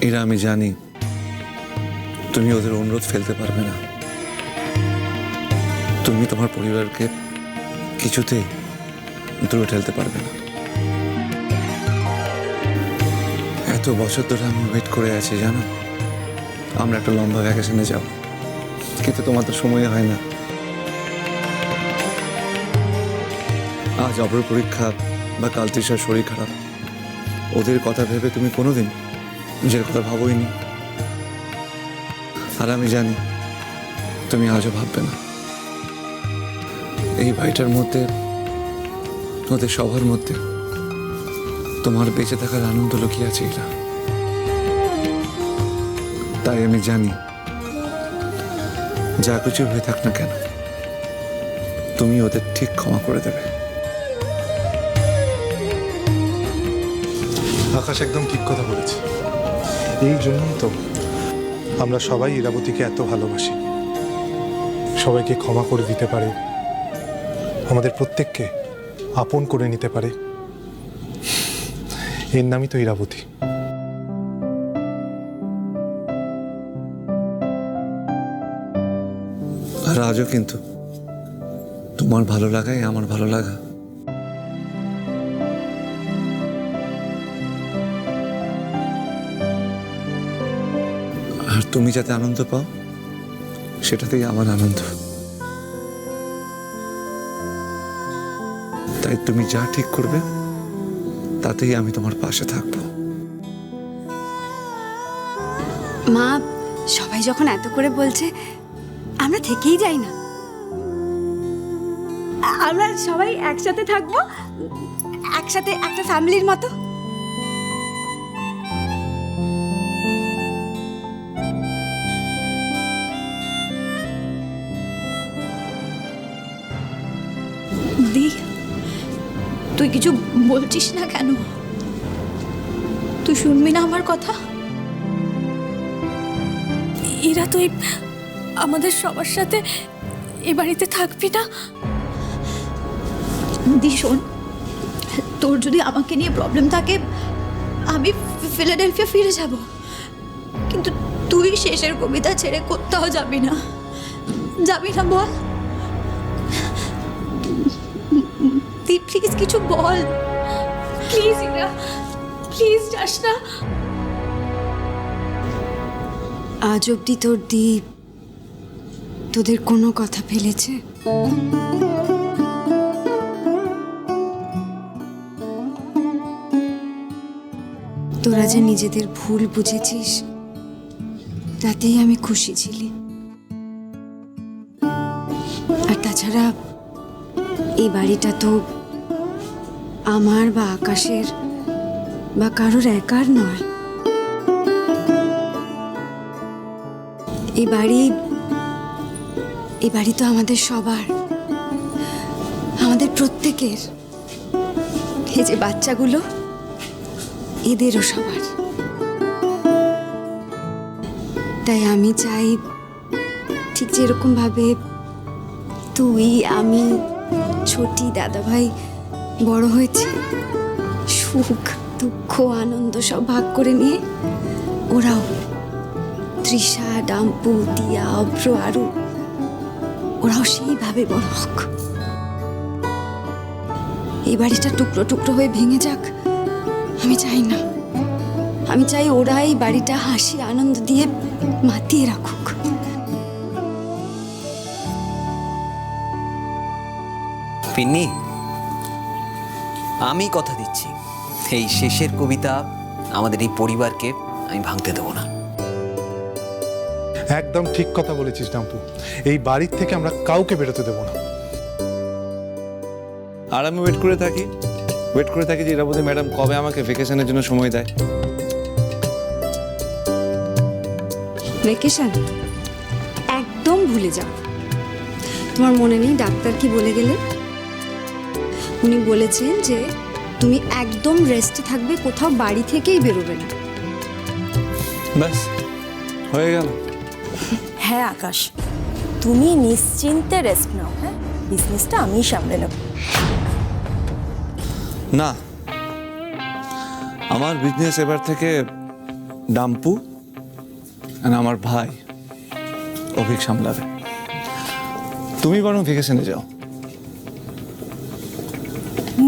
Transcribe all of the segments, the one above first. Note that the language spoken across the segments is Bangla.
এরা আমি জানি। তুমি ওদের অনুরোধ ফেলতে পারবে না। তুমি তোমার পরিবারকে কিছুতে দূরে ঠেলতে পারবে না। এত বছর ধরে আমি ওয়েট করে আছি, জানো? আমরা একটা লম্বা ভ্যাকেশনে যাব। কিন্তু তোমার তো সময় হয় না। আজ অপর পরীক্ষা বা কাল তৃষার শরীর খারাপ। ওদের কথা ভেবে তুমি কোনোদিন নিজের কথা ভাবোইনি। আর আমি জানি তুমি আজও ভাববে না। এই ভাইটার মধ্যে, ওদের সবার মধ্যে তোমার বেঁচে থাকার আনন্দ লুকিয়ে আছে এরা। তাই আমি জানি যা কিছু হয়ে থাক না কেন, তুমি ওদের ঠিক ক্ষমা করে দেবে। আকাশ একদম ঠিক কথা বলেছে। এই জন্যই তো আমরা সবাই ইরাবতীকে এত ভালোবাসি। সবাইকে ক্ষমা করে দিতে পারে, আমাদের প্রত্যেককে আপন করে নিতে পারে। এর নামই তো ইরাবতী। আর আজও কিন্তু তোমার ভালো লাগাই আমার ভালো লাগা। আর তুমি যাতে আনন্দ পাও, সেটাতেই আমার আনন্দ। তাই তুমি যা ঠিক করবে, তাতেই আমি তোমার পাশে থাকব। মা, সবাই যখন এত করে বলছে, আমরা থেকেই যাই না। আমরা সবাই একসাথে থাকব, একসাথে একটা ফ্যামিলির মতো। তুই কিছু বলছিস না কেন? তুই শুনবি না আমার কথা? এরা তুই আমাদের সবার সাথে এ বাড়িতে থাকবি না? দি, শোন, তোর যদি আমাকে নিয়ে প্রবলেম থাকে, আমি ফিলাডেলফিয়া ফিরে যাব। কিন্তু তুই শেষের কবিতা ছেড়ে কোথাও যাবি না। যাবি না বল? প্লিজ কিছু বল। প্লিজ ইরা, প্লিজ যাস না। আজ অব্দি তোর দ্বীপ তোদের কোনো কথা ফেলেছে? তোরা যে নিজেদের ভুল বুঝেছিস, তাতেই আমি খুশি ছিলি। আর তাছাড়া এই বাড়িটা তো আমার বা আকাশের বা কারোর একার নয়। এই বাড়ি এই বাড়ি তো আমাদের সবার। আমাদের প্রত্যেকের। এই যে বাচ্চাগুলো, এদেরও সবার। তাই আমি চাই ঠিক যেরকম ভাবে তুই, আমি, ছোটি, দাদাভাই বড় হয়েছে। সুখ, দুঃখ, আনন্দ সব ভাগ করে নিয়ে ওরাও তৃষা, ডাম্পু, দিয়া, অভ্র, আরু, ওরাও সেইভাবে বড় হোক। এই বাড়িটা টুকরো টুকরো হয়ে ভেঙে যাক, আমি চাই না। আমি চাই ওরা এই বাড়িটা হাসি, আনন্দ দিয়ে মাতিয়ে রাখুক। পিন্নি আমি কথা দিচ্ছি। এই শেষের কবিতা আমাদের এই পরিবারকে আমি ভাঙতে দেবো না। একদম ঠিক কথা বলেছিস ডাম্পু। এই বাড়ির থেকে আমরা কাউকে বেরোতে দেবো না। আর আমি ওয়েট করে থাকি। ওয়েট করে থাকি যে ইরাবতী ম্যাডাম কবে আমাকে ভেকেশনের জন্য সময় দেয়। ভেকেশন একদম ভুলে যাও। তোমার মনে নেই ডাক্তার কি বলে গেলে উনি বলেছেন যে তুমি একদম রেস্টে থাকবে কোথাও বাড়ি থেকেই বেরোবে না। ব্যাস হয়ে গেল। হ্যাঁ আকাশ তুমি নিশ্চিন্তে রেস্ট নাও হ্যাঁ? বিজনেসটা আমিই সামলে নেব। না আমার বিজনেস এবার থেকে ডাম্পু আর আমার ভাই অভিক সামলাবে। তুমি বরং ভেকেশনে যাও।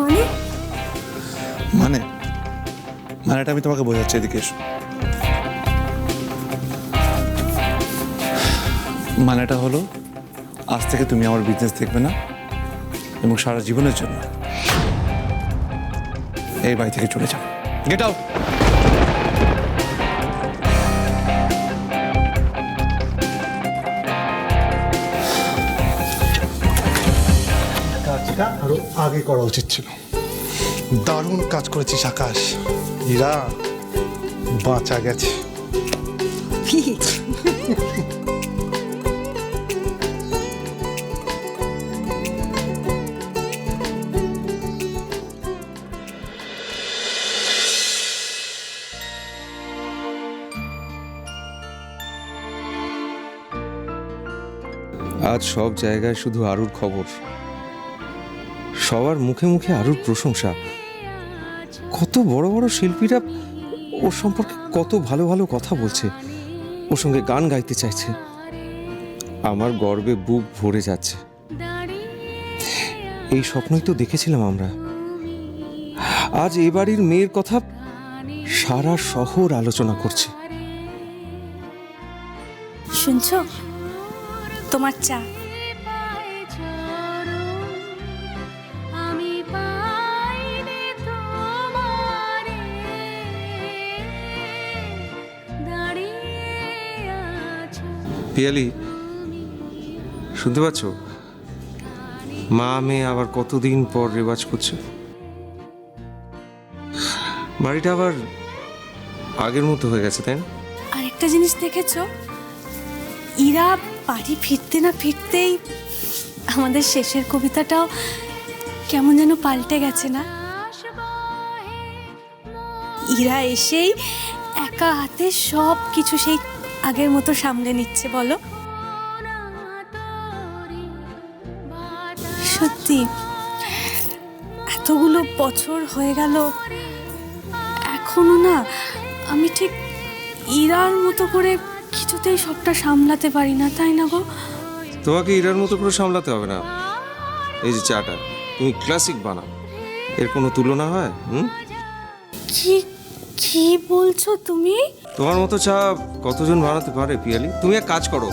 মানে? মানে? মানেটা আমি তোমাকে বোঝাচ্ছি, এদিকে এসো। মানেটা হলো, আজ থেকে তুমি আমার বিজনেস দেখবে না এবং সারা জীবনের জন্য এই বাড়ি থেকে চলে যাও। গেট আউট আগে করা উচিত ছিল। দারুণ কাজ করেছিস আকাশ। ইরা বাঁচা গেছে। আজ সব জায়গায় শুধু আরুর খবর। সবার মুখে মুখে আরুর প্রশংসা। কত বড় বড় শিল্পীরা ওর সম্পর্কে কত ভালো ভালো কথা বলছে, ওর সঙ্গে গান গাইতে চাইছে। আমার গর্বে বুক ভরে যাচ্ছে। এই স্বপ্নই তো দেখেছিলাম আমরা। আজ এ বাড়ির মেয়ের কথা সারা শহর আলোচনা করছে। শুনছো? তোমার চা। পিয়ালি, শুনতে পাচ্ছ? মা, মেয়ে আবার কতদিন পর রেওয়াজ করছে? বাড়িটা আবার আগের মতো হয়ে গেছে, তাই না? আর জিনিস দেখেছ? ইরা বাড়ি ফিরতে না ফিরতেই আমাদের শেষের কবিতাটাও কেমন যেন পাল্টে গেছে না? ইরা এসেই একা হাতে সব কিছু সেই আগের মতো সামলে নিচ্ছে বলো। সত্যি এতগুলো বছর হয়ে গেল এখনও না আমি ঠিক ইরার মতো করে কিছুতেই সবটা সামলাতে পারি না তাই না গো? তোমাকে ইরার মতো করে সামলাতে হবে না। এই যে চাটা তুমি ক্লাসিক বানাও। এর কোনো তুলনা হয় হুম? কি কি বলছো তুমি? তোমার মতো চা কতজন বানাতে পারে পিয়ালি? তুমি এক কাজ করো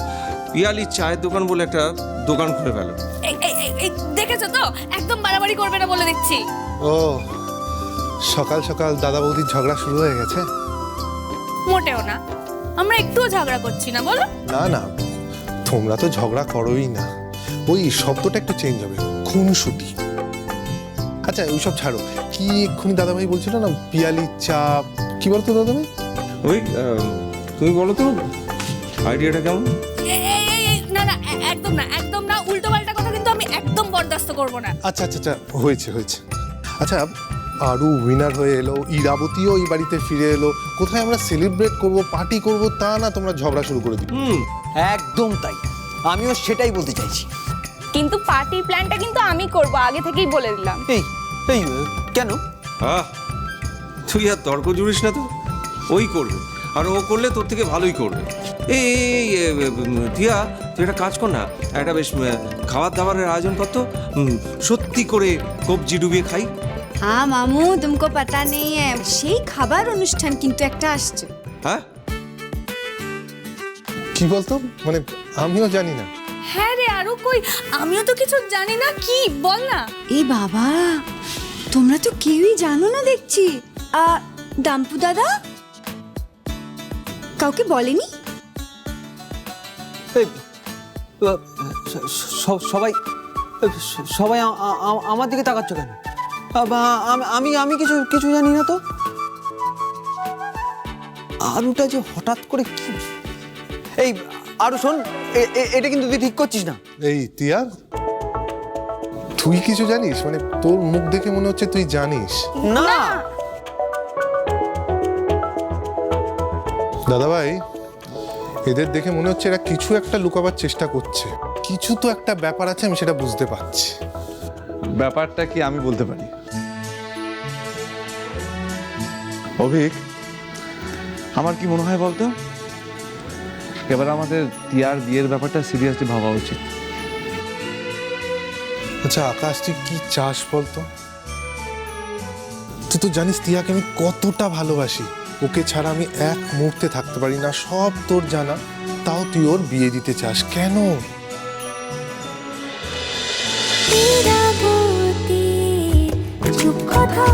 পিয়ালি চায়ের দোকান বলে একটা দোকান খুলে ফেলো। দেখেছ তো? একদম বাড়াবাড়ি করবে না বলে দিচ্ছি। ও সকাল সকাল দাদা বৌদির ঝগড়া শুরু হয়ে গেছে? মোটেও না। আমরা একটুও ঝগড়া করছি না বলো। না না তোমরা তো ঝগড়া করোই না। ওই শব্দটা একটু চেঞ্জ হবে খুন খুনসুটি। আচ্ছা ওইসব ছাড়ো। কি এক্ষুনি দাদাভাই বলছিল না পিয়ালি চা কি বলতো দাদাভাই? ওই তুমি বলো তো আইডিয়াটা কেমন? না না একদম না একদম না উল্টো পাল্টা কথা কিন্তু আমি একদম বরদাস্ত করব না। আচ্ছা আচ্ছা আচ্ছা হয়েছে হয়েছে। আচ্ছা আরও উইনার হয়ে এলো ইরাবতীও এই বাড়িতে ফিরে এলো। কোথায় আমরা সেলিব্রেট করব পার্টি করব তা না তোমরা ঝগড়া শুরু করে দিবে হুম একদম তাই। আমিও সেটাই বলতে চাইছি। কিন্তু পার্টির প্ল্যানটা কিন্তু আমি করব আগে থেকেই বলে দিলাম। এই এই কেন? আহ তুই আর তর্ক জুড়িস না তো? ওই করবে। আর ও করলে তোর থেকে ভালোই করবে। এই টিয়া তুই একটা কাজ কর না একটা বেশ খাবার দাবারের আয়োজন কর তো। সত্যি করে কবজি ডুবিয়ে খাই। হ্যাঁ মামু তুমকো পাতা নেই সেই খাবার অনুষ্ঠান কিন্তু একটা আসছে। হ্যাঁ? কি বলতো? মানে আমিও জানি না। হ্যাঁ রে আরও কই? আমিও তো কিছু জানি না কি? বল না। এ বাবা তোমরা তো কেউই জানো না দেখছি। আ ডাম্পু দাদা? কাউকে বলেনি? সবাই সবাই আমার দিকে তাকাচ্ছ কেন? বা- আমি- আমি আমি কিছু কিছু জানি না তো। আরুটা যে হঠাৎ করে কি? এই আরু শোন এটা কিন্তু তুই ঠিক করছিস না। এই টিয়া তুই কিছু জানিস? মানে তোর মুখ দেখে মনে হচ্ছে তুই জানিস। না। দাদাভাই এদের দেখে মনে হচ্ছে এরা কিছু একটা লুকাবার চেষ্টা করছে। কিছু তো একটা ব্যাপার আছে আমি সেটা বুঝতে পারছি। ব্যাপারটা কি আমি বলতে পারি? অভিক আমার কি মনে হয় বলতো? এবার আমাদের টিয়ার বিয়ের ব্যাপারটা সিরিয়াসলি ভাবা উচিত। আচ্ছা আকাশ তুই কি চাস বলতো? তুই তো জানিস টিয়াকে আমি কতটা ভালোবাসি। ওকে ছাড়া আমি এক মুহূর্তে থাকতে পারি না, সব তোর জানা। তাও তুই ওর বিয়ে দিতে চাস, কেন? চুপ কথা